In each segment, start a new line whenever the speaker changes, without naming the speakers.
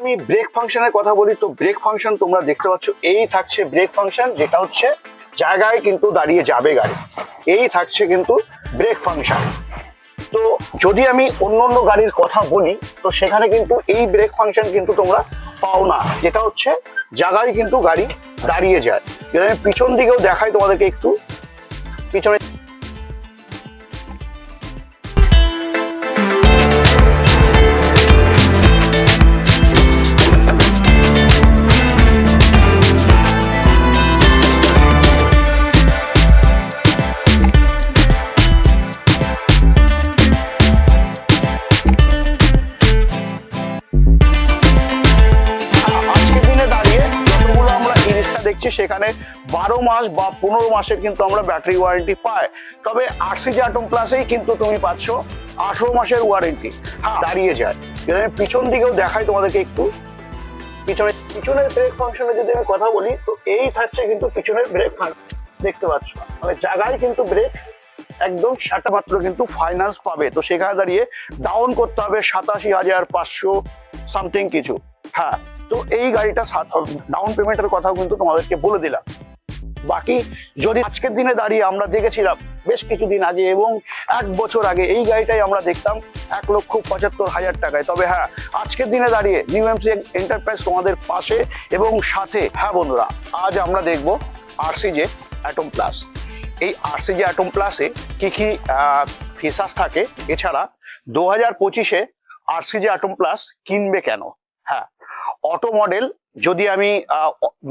আমি ব্রেক ফাংশনের কথা বলি, তো ব্রেক ফাংশন তোমরা দেখতে পাচ্ছ, এই থাকছে ব্রেক ফাংশন যেটা হচ্ছে জায়গায় কিন্তু দাঁড়িয়ে যাবে গাড়ি। এই থাকছে কিন্তু ব্রেক ফাংশন তো যদি আমি অন্য অন্য গাড়ির কথা বলি, তো সেখানে কিন্তু এই ব্রেক ফাংশন কিন্তু তোমরা পাও না, যেটা হচ্ছে জায়গায় কিন্তু গাড়ি দাঁড়িয়ে যায়। যদি আমি পিছন দিকেও দেখাই তোমাদেরকে একটু পিছনে দেখছি সেখানে বারো মাস বা পনেরো মাসের কিন্তু আমরা ব্যাটারি ওয়ারেন্টি পাই। তবে আরসিজি আটম প্লাসেই কিন্তু তুমি পাচ্ছ আঠেরো মাসের ওয়ারেন্টি হ্যাঁ দাঁড়িয়ে যায়। যদি আমি পিছন দিকেও দেখাই তোমাদেরকে একটু। পিছনে পিছনের ব্রেক ফাংশনে যদি আমি কথা বলি, তো এই থাকছে কিন্তু পিছনের ব্রেক ফাংশন দেখতে পাচ্ছ। মানে জায়গায় কিন্তু ব্রেক একদম সাটা মাত্র কিন্তু ফাইন্যান্স পাবে। তো সেখানে দাঁড়িয়ে ডাউন করতে হবে সাতাশি হাজার পাঁচশো সামথিং কিছু। হ্যাঁ তো এই গাড়িটা ডাউন পেমেন্টের কথাও কিন্তু তোমাদেরকে বলে দিলাম। বাকি যদি আজকের দিনে দাঁড়িয়ে আমরা দেখেছিলাম বেশ কিছুদিন আগে এবং এক বছর আগে, এই গাড়িটাই আমরা দেখতাম এক লক্ষ পঁচাত্তর হাজার টাকায়। তবে হ্যাঁ আজকের দিনে দাঁড়িয়ে নিউ এমসি এন্টারপ্রাইজ তোমাদের পাশে এবং সাথে হ্যাঁ বন্ধুরা, আজ আমরা দেখব আরসিজে অ্যাটম প্লাস এই আরসিজে অ্যাটম প্লাসে কি কি ফিচার্স থাকে? এছাড়া দু হাজার পঁচিশে আরসিজে অ্যাটম প্লাস কিনবে কেন? হ্যাঁ অটো মডেল যদি আমি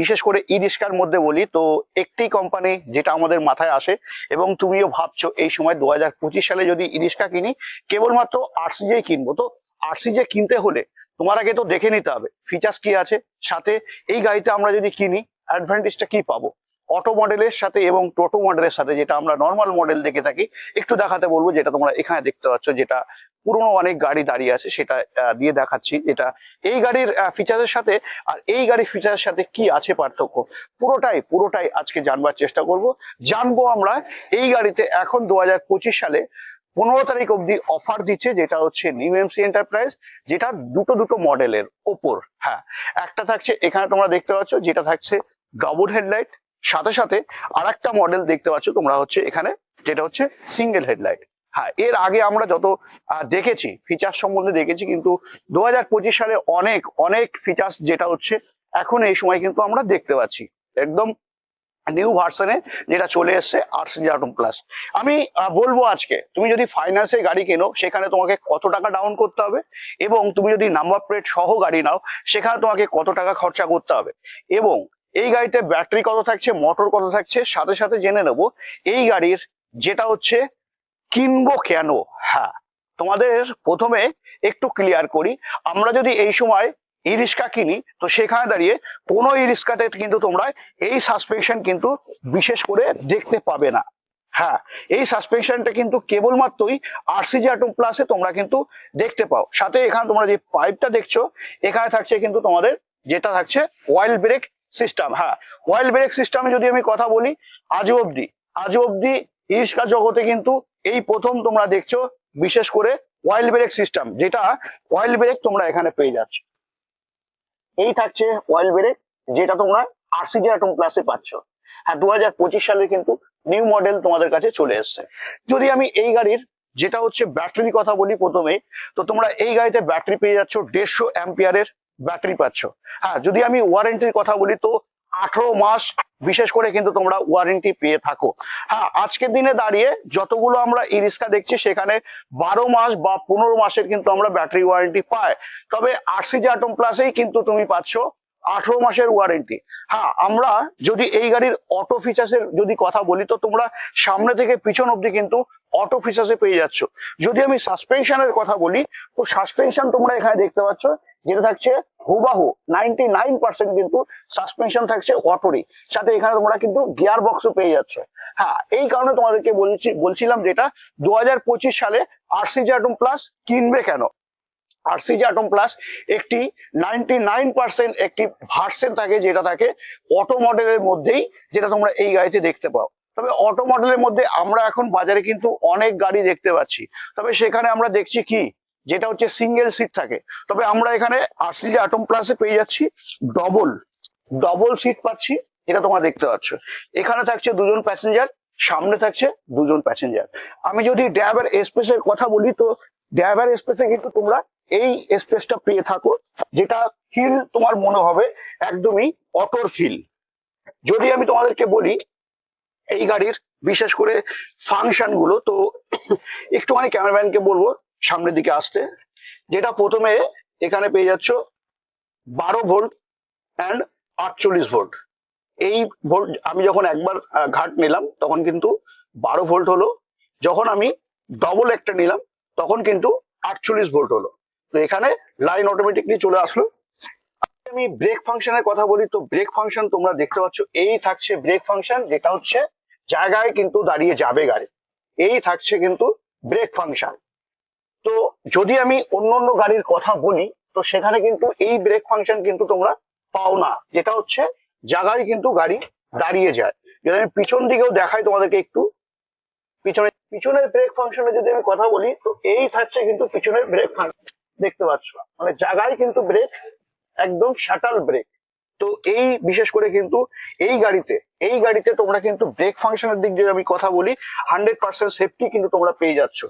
বিশেষ করে ই রিক্সার মধ্যে বলি, তো একটি কোম্পানি যেটা আমাদের মাথায় আসে, এবং তুমিও ভাবছ এই সময় দু হাজার পঁচিশ সালে যদি ই রিক্সা কিনি, কেবলমাত্র আরসিজে কিনবো। তো আরসিজে কিনতে হলে তোমার আগে তো দেখে নিতে হবে ফিচার্স কি আছে, সাথে এই গাড়িতে আমরা যদি কিনি অ্যাডভান্টেজটা কি পাবো? অটো মডেলের সাথে এবং টোটো মডেলের সাথে, যেটা আমরা নর্মাল মডেল দেখে থাকি, একটু দেখাতে বলব যেটা তোমরা এখানে দেখতে পাচ্ছ, যেটা পুরনো অনেক গাড়ি দাঁড়িয়ে আছে, সেটা দিয়ে দেখাচ্ছি এটা এই গাড়ির ফিচারের সাথে আর এই গাড়ির ফিচারের সাথে কি আছে পার্থক্য? পুরোটাই পুরোটাই আজকে জানবার চেষ্টা করব। জানব আমরা এই গাড়িতে এখন দু হাজার পঁচিশ সালে পনেরো তারিখ অব্দি অফার দিচ্ছে, যেটা হচ্ছে নিউ এমসি এন্টারপ্রাইজ যেটা দুটো দুটো মডেলের ওপর হ্যাঁ। একটা থাকছে, এখানে তোমরা দেখতে পাচ্ছ, যেটা থাকছে ডবল হেডলাইট সাথে সাথে আর একটা মডেল দেখতে পাচ্ছ তোমরা হচ্ছে এখানে, যেটা হচ্ছে সিঙ্গেল হেডলাইট হ্যাঁ এর আগে আমরা যত দেখেছি ফিচার সম্বন্ধে দেখেছি, কিন্তু দু হাজার পঁচিশ সালে অনেক অনেক ফিচার্স যেটা হচ্ছে, এখন এই সময় কিন্তু আমরা দেখতে পাচ্ছি। একদম নিউ ভার্সনে যেটা চলে এসছে আটশো আটম প্লাস আমি বলব আজকে, তুমি যদি ফাইন্যান্সে গাড়ি কেনো, সেখানে তোমাকে কত টাকা ডাউন করতে হবে, এবং তুমি যদি নাম্বার প্লেট সহ গাড়ি নাও, সেখানে তোমাকে কত টাকা খরচা করতে হবে। এবং এই গাড়িতে ব্যাটারি কত থাকছে মোটর কত থাকছে, সাথে সাথে জেনে নেব। এই গাড়ির যেটা হচ্ছে কিনবো কেন? হ্যাঁ তোমাদের প্রথমে একটু ক্লিয়ার করি। আমরা যদি এই সময় ই রিক্সা কিনি, তো সেখানে দাঁড়িয়ে কোনো ই রিক্সাতে কিন্তু তোমরা এই সাসপেনশন কিন্তু বিশেষ করে দেখতে পাবে না। হ্যাঁ এই সাসপেনশনটা কিন্তু কেবলমাত্রই আরসিজি অ্যাটম প্লাসে তোমরা কিন্তু দেখতে পাও। সাথে এখানে তোমরা যে পাইপটা দেখছ, এখানে থাকছে কিন্তু তোমাদের যেটা থাকছে অয়েল ব্রেক সিস্টেম হ্যাঁ। অয়েল ব্রেক সিস্টেমে যদি আমি কথা বলি আজও অব্দি আজও অব্দি ইস্কা জগতে কিন্তু এই প্রথম তোমরা দেখছ, বিশেষ করে অয়েল ব্রেক সিস্টেম যেটা অয়েল ব্রেক তোমরা এখানে পেয়ে যাচ্ছ। এই থাকছে অয়েল ব্রেক যেটা তোমরা আরসিজি অ্যাটম প্লাসে পাচ্ছ। হ্যাঁ দু হাজার পঁচিশ সালে কিন্তু নিউ মডেল তোমাদের কাছে চলে এসছে। যদি আমি এই গাড়ির, যেটা হচ্ছে ব্যাটারির কথা বলি প্রথমে তো তোমরা এই গাড়িতে ব্যাটারি পেয়ে যাচ্ছ দেড়শো অ্যাম্পিয়ারের ব্যাটারি পাচ্ছ। হ্যাঁ যদি আমি ওয়ারেন্টির কথা বলি, তো আঠারো মাস বিশেষ করে কিন্তু তোমরা ওয়ারেন্টি পেয়ে থাকো। হ্যাঁ আজকের দিনে দাঁড়িয়ে যতগুলো আমরা ই রিক্সা দেখছি, সেখানে বারো মাস বা পনেরো মাসের কিন্তু আমরা ব্যাটারি ওয়ারেন্টি পাই। তবে আরসিজি আটম প্লাসেই কিন্তু তুমি পাচ্ছ আঠারো মাসের ওয়ারেন্টি হ্যাঁ আমরা যদি এই গাড়ির অটো ফিচার্সের যদি কথা বলি, তো তোমরা সামনে থেকে পিছন অব্দি কিন্তু অটো ফিচার্সে পেয়ে যাচ্ছ। যদি আমি সাসপেনশনের কথা বলি, তো সাসপেনশন তোমরা এখানে দেখতে পাচ্ছ যেটা থাকছে হুবাহু নাইনটি নাইন পার্সেন্ট কিন্তু সাসপেনশন থাকছে অটোরই সাথে এখানে তোমরা কিন্তু গিয়ার বক্সও পেয়ে যাচ্ছ। হ্যাঁ এই কারণে তোমাদেরকে বলছি বলছিলাম যেটা দু সালে আরসিজি অ্যাটম প্লাস কিনবে কেন? আরসিজি অ্যাটম প্লাস একটি নাইনটি একটি ভার্সেন থাকে, যেটা থাকে অটো মডেলের মধ্যেই, যেটা তোমরা এই গাড়িতে দেখতে পাও। তবে অটো মডেলের মধ্যে আমরা এখন বাজারে কিন্তু অনেক গাড়ি দেখতে পাচ্ছি। তবে সেখানে আমরা দেখছি কি? যেটা হচ্ছে সিঙ্গেল সিট থাকে। তবে আমরা এখানে আরসিজি আটম প্লাসে পেয়ে যাচ্ছি ডবল ডবল সিট পাচ্ছি, এটা তোমরা দেখতে পাচ্ছ। এখানে থাকছে দুজন প্যাসেঞ্জার সামনে থাকছে দুজন প্যাসেঞ্জার আমি যদি ড্রাইভার এক্সপ্রেসের কথা বলি, তো ড্রাইভার এক্সপ্রেসে কিন্তু তোমরা এই এক্সপ্রেসটা পেয়ে থাকো, যেটা ফিল তোমার মনে হবে একদমই অটোর ফিল যদি আমি তোমাদেরকে বলি, এই গাড়ির বিশেষ করে ফাংশনগুলো, তো একটুখানি ক্যামেরাম্যানকে বলব সামনের দিকে আসতে, যেটা প্রথমে এখানে পেয়ে যাচ্ছ বারো ভোল্ট অ্যান্ড আটচল্লিশ ভোল্ট। এই ভোল্ট, আমি যখন একবার ঘাট নিলাম, তখন কিন্তু বারো ভোল্ট হলো। যখন আমি ডবল একটা নিলাম, তখন কিন্তু আটচল্লিশ ভোল্ট হলো। তো এখানে লাইন অটোমেটিকলি চলে আসলো। আমি ব্রেক ফাংশনের কথা বলি। তো ব্রেক ফাংশন তোমরা দেখতে পাচ্ছ, এই থাকছে ব্রেক ফাংশন যেটা হচ্ছে জায়গায় কিন্তু দাঁড়িয়ে যাবে গাড়ি। এই থাকছে কিন্তু ব্রেক ফাংশন তো যদি আমি অন্য অন্য গাড়ির কথা বলি, তো সেখানে কিন্তু এই ব্রেক ফাংশন কিন্তু তোমরা পাও না। যেটা হচ্ছে, জায়গায় কিন্তু গাড়ি দাঁড়িয়ে যায়। যদি আমি পিছন দিকেও দেখাই তোমাদেরকে একটু। পিছনে, পিছনের ব্রেক ফাংশনে যদি আমি কথা বলি, তো এই থাকছে কিন্তু পিছনের ব্রেক ফাংশন দেখতে পাচ্ছ? মানে জায়গায় কিন্তু ব্রেক একদম শাটাল ব্রেক তো এই বিশেষ করে কিন্তু এই গাড়িতে এই গাড়িতে তোমরা কিন্তু ব্রেক ফাংশনের দিক দিয়ে আমি কথা বলি হান্ড্রেড পার্সেন্ট সেফটি কিন্তু তোমরা পেয়ে যাচ্ছ।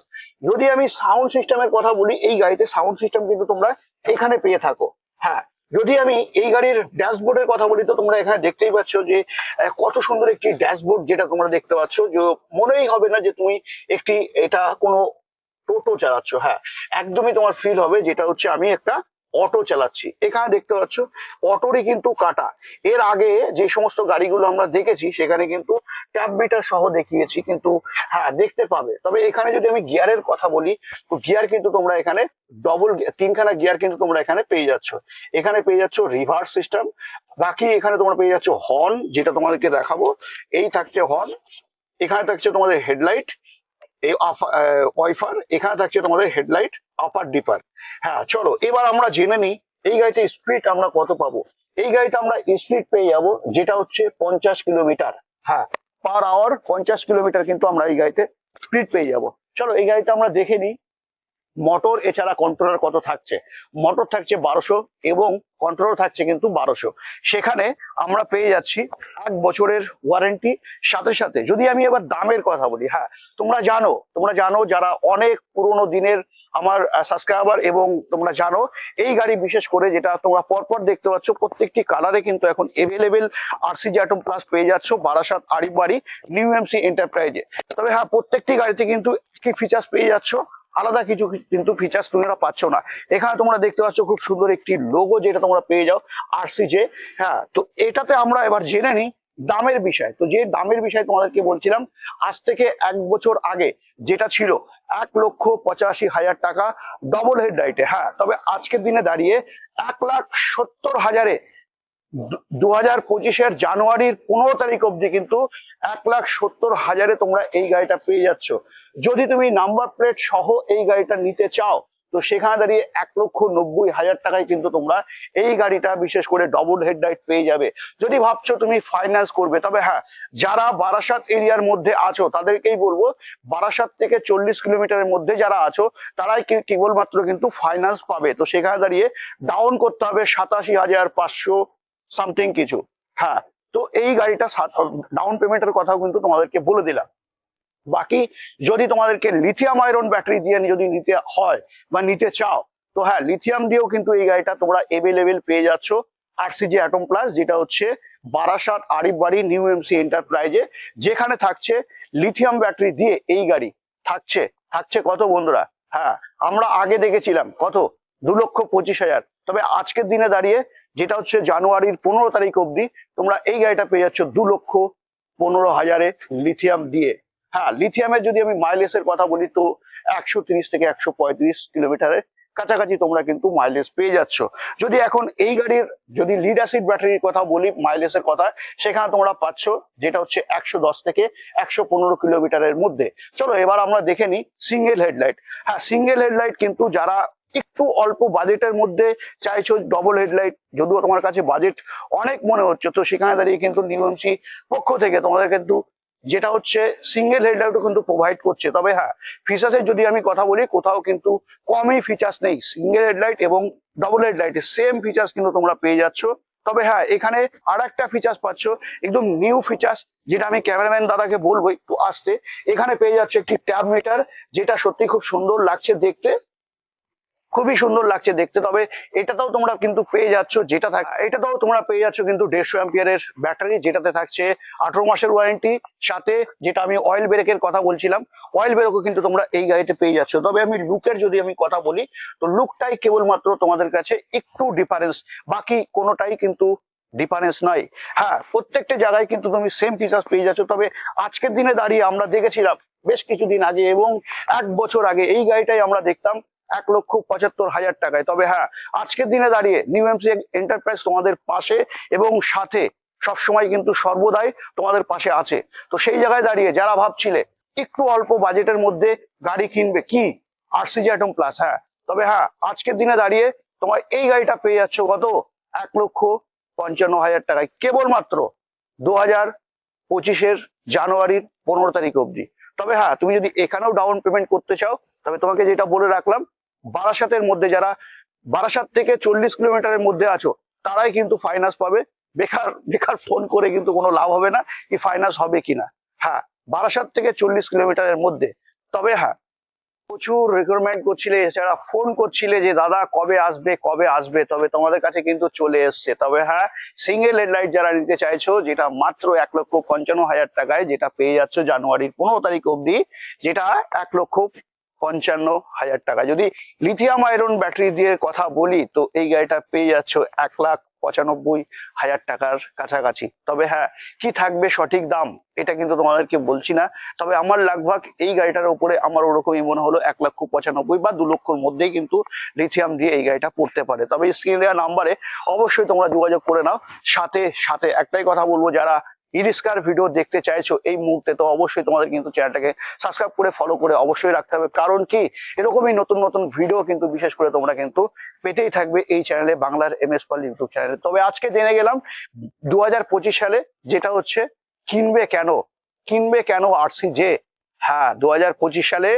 যদি আমি সাউন্ড সিস্টেমের কথা বলি, এই গাড়িতে সাউন্ড সিস্টেম কিন্তু তোমরা এখানে পেয়ে থাকো। হ্যাঁ যদি আমি এই গাড়ির ড্যাশবোর্ডের কথা বলি, তো তোমরা এখানে দেখতেই পাচ্ছ যে কত সুন্দর একটি ড্যাশবোর্ড যেটা তোমরা দেখতে পাচ্ছ। যে, মনেই হবে না যে তুমি একটি, এটা কোনো টোটো চালাচ্ছ। হ্যাঁ একদমই তোমার ফিল হবে, যেটা হচ্ছে আমি একটা অটো চালাচ্ছি। এখানে দেখতে পাচ্ছ, অটোরই কিন্তু কাটা। এর আগে যে সমস্ত গাড়িগুলো আমরা দেখেছি, সেখানে কিন্তু ট্যাব মিটার সহ দেখিয়েছি, কিন্তু হ্যাঁ দেখতে পাবে। তবে এখানে যদি আমি গিয়ারের কথা বলি, তো গিয়ার কিন্তু তোমরা এখানে ডবল তিনখানা গিয়ার কিন্তু তোমরা এখানে পেয়ে যাচ্ছ। এখানে পেয়ে যাচ্ছ রিভার্স সিস্টেম বাকি এখানে তোমরা পেয়ে যাচ্ছ হর্ন যেটা তোমাদেরকে দেখাবো। এই থাকছে হর্ন এখানে থাকছে তোমাদের হেডলাইট এই ওয়াইফার এখানে থাকছে তোমাদের হেডলাইট আপার ডিপার হ্যাঁ চলো, এবার আমরা জেনে নিই, এই গাড়িতে স্পিড আমরা কত পাবো? এই গাড়িতে আমরা স্পিড পেয়ে যাব, যেটা হচ্ছে পঞ্চাশ কিলোমিটার হ্যাঁ পার আওয়ার পঞ্চাশ কিলোমিটার কিন্তু আমরা এই গাড়িতে স্পিড পেয়ে যাব। চলো, এই গাড়িটা আমরা দেখে নিই। মোটর এছাড়া কন্ট্রোলার কত থাকছে? মোটর থাকছে বারোশো এবং কন্ট্রোলার থাকছে কিন্তু বারোশো। সেখানে আমরা পেয়ে যাচ্ছি এক বছরের ওয়ারেন্টি সাথে সাথে যদি আমি এবার দামের কথা বলি হ্যাঁ তোমরা জানো তোমরা জানো যারা অনেক পুরোনো দিনের আমার সাবস্ক্রাইবার এবং তোমরা জানো, এই গাড়ি বিশেষ করে যেটা তোমরা পরপর দেখতে পাচ্ছ, প্রত্যেকটি কালারে কিন্তু এখন এভেলেবেল আরসি জ্যাটম প্লাস পেয়ে যাচ্ছ বারাসাত আরিফ বাড়ি নিউ এমসি এন্টারপ্রাইজে তবে হ্যাঁ প্রত্যেকটি গাড়িতে কিন্তু কি ফিচার্স পেয়ে যাচ্ছ। আলাদা কিছু কিন্তু ফিচার্স তোমরা পাচ্ছ না। এখানে তোমরা দেখতে পাচ্ছ খুব সুন্দর একটি লোগো যেটা তোমরা পেয়ে যাও আরসি যে হ্যাঁ তো এটাতে আমরা এবার জেনে নিই দামের বিষয়। তো যে দামের বিষয় তোমাদেরকে বলছিলাম, আজ থেকে এক বছর আগে যেটা ছিল এক লক্ষ পঁচাশি হাজার টাকা ডবল হেড লাইটে হ্যাঁ তবে আজকের দিনে দাঁড়িয়ে এক লাখ সত্তর হাজারে দু হাজার পঁচিশের জানুয়ারির পনেরো তারিখ অবধি কিন্তু এক লাখ সত্তর হাজারে তোমরা এই গাড়িটা পেয়ে যাচ্ছ। যদি তুমি নাম্বার প্লেট সহ এই গাড়িটা নিতে চাও, তো সেখানে দাঁড়িয়ে এক লক্ষ নব্বই হাজার টাকায় কিন্তু তোমরা এই গাড়িটা বিশেষ করে ডবল হেড হেডলাইট পেয়ে যাবে। যদি ভাবছ তুমি ফাইন্যান্স করবে, তবে হ্যাঁ যারা বারাসাত এরিয়ার মধ্যে আছো, তাদেরকেই বলব, বারাসাত থেকে চল্লিশ কিলোমিটারের মধ্যে যারা আছো, তারাই কেবলমাত্র কিন্তু ফাইন্যান্স পাবে। তো সেখানে দাঁড়িয়ে ডাউন করতে হবে সাতাশি হাজার পাঁচশো সামথিং কিছু। হ্যাঁ তো এই গাড়িটা ডাউন পেমেন্টের কথাও কিন্তু তোমাদেরকে বলে দিলাম। বাকি যদি তোমাদেরকে লিথিয়াম আয়রন ব্যাটারি দিয়ে যদি নিতে হয় বা নিতে চাও, তো হ্যাঁ লিথিয়াম দিয়েও কিন্তু এই গাড়িটা তোমরা এভেলেবেল পেয়ে যাচ্ছ আরসিজি অ্যাটম প্লাস যেটা হচ্ছে বারাসাত আরিফ বাড়ি নিউ এমসি এন্টারপ্রাইজে যেখানে থাকছে লিথিয়াম ব্যাটারি দিয়ে এই গাড়ি। থাকছে থাকছে কত বন্ধুরা? হ্যাঁ আমরা আগে দেখেছিলাম কত? দু লক্ষ পঁচিশ হাজার। তবে আজকের দিনে দাঁড়িয়ে, যেটা হচ্ছে জানুয়ারির পনেরো তারিখ অবধি, তোমরা এই গাড়িটা পেয়ে যাচ্ছ দু লক্ষ পনেরো হাজারে লিথিয়াম দিয়ে। হ্যাঁ লিথিয়ামের যদি আমি মাইলেজের কথা বলি তো একশো থেকে একশো পঁয়ত্রিশ কিলোমিটারের কাছাকাছি তোমরা কিন্তু মাইলেজ পেয়ে যাচ্ছ। যদি এখন এই গাড়ির, যদি লিড অ্যাসিড ব্যাটারির কথা বলি মাইলেজের কথা, সেখানে তোমরা পাচ্ছ যেটা হচ্ছে একশো দশ থেকে একশো পনেরো কিলোমিটারের মধ্যে। চলো এবার আমরা দেখে নিই সিঙ্গেল হেডলাইট হ্যাঁ সিঙ্গেল হেডলাইট কিন্তু যারা একটু অল্প বাজেটের মধ্যে চাইছো ডবল হেডলাইট যদিও তোমার কাছে বাজেট অনেক মনে হচ্ছে, তো সেখানে দাঁড়িয়ে কিন্তু নিউএমসি পক্ষ থেকে তোমাদের কিন্তু যেটা হচ্ছে সিঙ্গেল হেডলাইটও কিন্তু প্রোভাইড করছে। তবে হ্যাঁ ফিচার্সের যদি আমি কথা বলি, কোথাও কিন্তু কমই ফিচার্স নেই। সিঙ্গেল হেডলাইট এবং ডবল হেডলাইটের সেম ফিচার্স কিন্তু তোমরা পেয়ে যাচ্ছ। তবে হ্যাঁ এখানে আর একটা ফিচার্স পাচ্ছ, একদম নিউ ফিচার্স যেটা আমি ক্যামেরাম্যান দাদাকে বলব, একটু আসতে। এখানে পেয়ে যাচ্ছ একটি ট্যাব মিটার যেটা সত্যি খুব সুন্দর লাগছে দেখতে। খুবই সুন্দর লাগছে দেখতে। তবে এটাতেও তোমরা কিন্তু পেয়ে যাচ্ছ যেটা থাক এটাতেও তোমরা পেয়ে যাচ্ছ কিন্তু দেড়শো অ্যাম্পিয়ারের ব্যাটারি যেটাতে থাকছে আঠারো মাসের ওয়ারেন্টি। সাথে যেটা আমি অয়েল ব্রেকের কথা বলছিলাম অয়েল ব্রেকও কিন্তু তোমরা এই গাড়িতে পেয়ে যাচ্ছ। তবে আমি লুকের যদি আমি কথা বলি, তো লুকটাই কেবলমাত্র তোমাদের কাছে একটু ডিফারেন্স বাকি কোনোটাই কিন্তু ডিফারেন্স নয়। হ্যাঁ প্রত্যেকটা জায়গায় কিন্তু তুমি সেম ফিচার্স পেয়ে যাচ্ছ। তবে আজকের দিনে দাঁড়িয়ে আমরা দেখেছিলাম বেশ কিছুদিন আগে এবং এক বছর আগে এই গাড়িটাই আমরা দেখতাম এক লক্ষ পঁচাত্তর হাজার টাকায়। তবে হ্যাঁ আজকের দিনে দাঁড়িয়ে নিউ এমসি এন্টারপ্রাইজ তোমাদের পাশে এবং সাথে সবসময় কিন্তু সর্বদাই তোমাদের পাশে আছে। তো সেই জায়গায় দাঁড়িয়ে যারা ভাবছিলে একটু অল্প বাজেটের মধ্যে গাড়ি কিনবে, কি? আরসিজি অ্যাটম প্লাস হ্যাঁ। তবে হ্যাঁ আজকের দিনে দাঁড়িয়ে তোমার এই গাড়িটা পেয়ে যাচ্ছ কত? এক লক্ষ পঞ্চান্ন হাজার টাকায়। কেবলমাত্র দু হাজার পঁচিশের জানুয়ারির পনেরো তারিখ অবধি। তবে হ্যাঁ তুমি যদি এখানেও ডাউন পেমেন্ট করতে চাও, তবে তোমাকে যেটা বলে রাখলাম বারাসাতের মধ্যে যারা, বারাসাত থেকে চল্লিশ কিলোমিটারের মধ্যে আছো, তারাই কিন্তু ফাইন্যান্স পাবে। বেকার বেকার ফোন করে কিন্তু কোনো লাভ হবে না কি ফাইন্যান্স হবে কিনা। হ্যাঁ বারাসাত থেকে চল্লিশ কিলোমিটারের মধ্যে। তবে হ্যাঁ প্রচুর রিকোয়ারমেন্ট করছিলে, এছাড়া ফোন করছিলে যে, দাদা, কবে আসবে কবে আসবে? তবে তোমাদের কাছে কিন্তু চলে এসছে। তবে হ্যাঁ সিঙ্গেল হেডলাইট যারা নিতে চাইছো, যেটা মাত্র এক লক্ষ পঞ্চান্ন হাজার টাকায়, যেটা পেয়ে যাচ্ছ জানুয়ারির পনেরো তারিখ অবধি, যেটা এক লক্ষ পঞ্চান্ন হাজার টাকা। যদি লিথিয়াম আয়রন ব্যাটারি দিয়ে কথা বলি, তো এই গাড়িটা পেয়ে যাচ্ছ এক লাখ পঁচানব্বই হাজার টাকার কাছাকাছি। তবে হ্যাঁ কি থাকবে সঠিক দাম, এটা কিন্তু তোমাদেরকে বলছি না। তবে আমার লাগভাগ, এই গাড়িটার উপরে আমার ওরকমই মনে হলো, এক লক্ষ পঁচানব্বই বা দু লক্ষর মধ্যেই কিন্তু লিথিয়াম দিয়ে এই গাড়িটা পড়তে পারে। তবে স্ক্রিনে দেওয়া নাম্বারে অবশ্যই তোমরা যোগাযোগ করে নাও, সাথে সাথে একটাই কথা বলব, যারা ইরিস্কার ভিডিও দেখতে চাইছো, এই মুহূর্তে তো অবশ্যই তোমাদের কিন্তু চ্যানেলটাকে সাবস্ক্রাইব করে ফলো করে অবশ্যই রাখতে হবে। কারণ কি? এরকমই নতুন নতুন ভিডিও কিন্তু বিশেষ করে তোমরা কিন্তু পেতেই থাকবে এই চ্যানেলে, বাংলার এম এস পাল ইউটিউব চ্যানেলে। তবে আজকে জেনে গেলাম দু হাজার পঁচিশ সালে যেটা হচ্ছে, কিনবে কেন? কিনবে কেন আরসি জে হ্যাঁ দু হাজার পঁচিশ সালে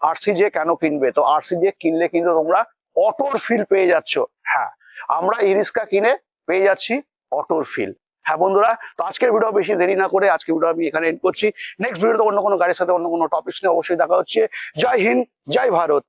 আরসি জে কেন কিনবে? তো আরসি জে কিনলে কিন্তু তোমরা অটোর ফিল পেয়ে যাচ্ছ। হ্যাঁ আমরা ইরিস্কা কিনে পেয়ে যাচ্ছি অটোর ফিল হ্যাঁ বন্ধুরা, তো আজকের ভিডিও বেশি দেরি না করে আজকের ভিডিও আমি এখানে এন্ড করছি। নেক্সট ভিডিওতে অন্য কোনো গাড়ির সাথে অন্য কোনো টপিক্স নিয়ে অবশ্যই দেখা হচ্ছে। জয় হিন্দ, জয় ভারত।